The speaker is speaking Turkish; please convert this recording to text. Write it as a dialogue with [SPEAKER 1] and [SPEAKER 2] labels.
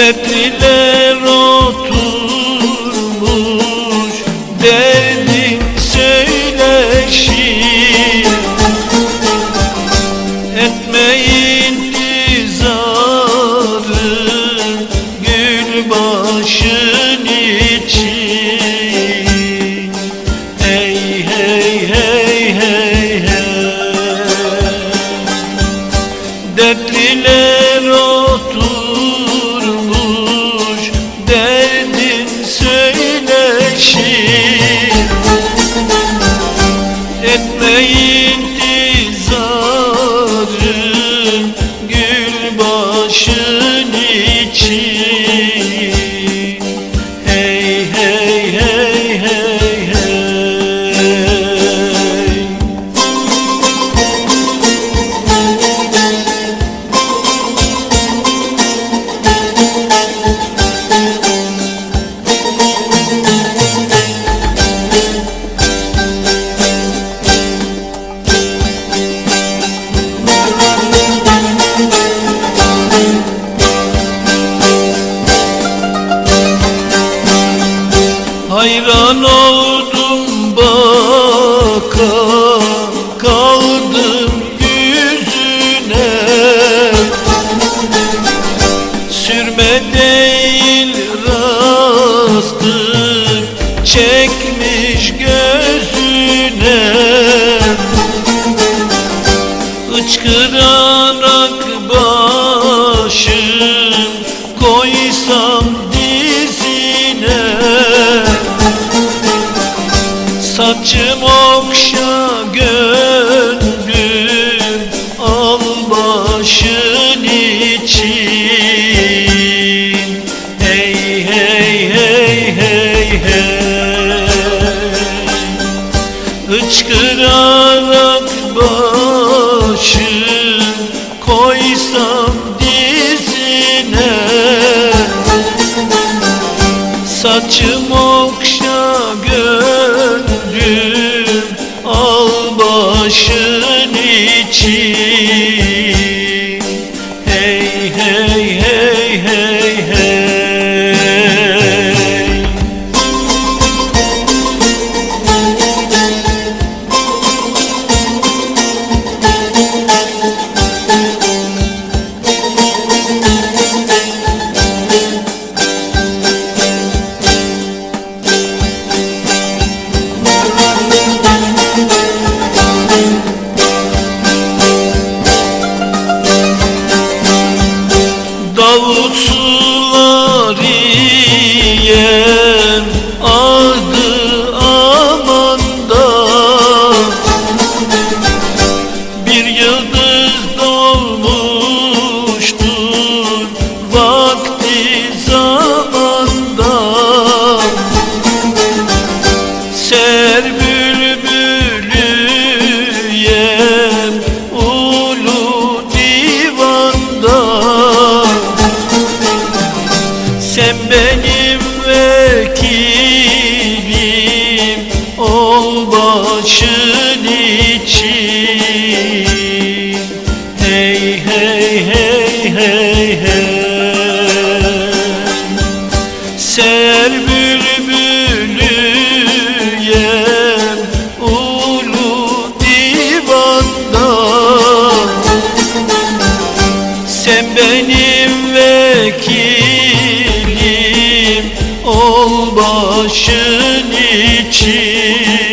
[SPEAKER 1] dertliler oturmuş Derdin söyleşir Et eh, çekmiş gözüne. Içkırarak başım koysam dizine. Saçım okşa Hıçkırarak başım koysam dizine. Saçım okşa gönlüm al başın için. Hey hey hey hey Suları yer adı amanda. Bir yıldız doğmuştur vakti zamanda. Ser Sen benim vekilim ol başın için. Hey hey hey hey başın için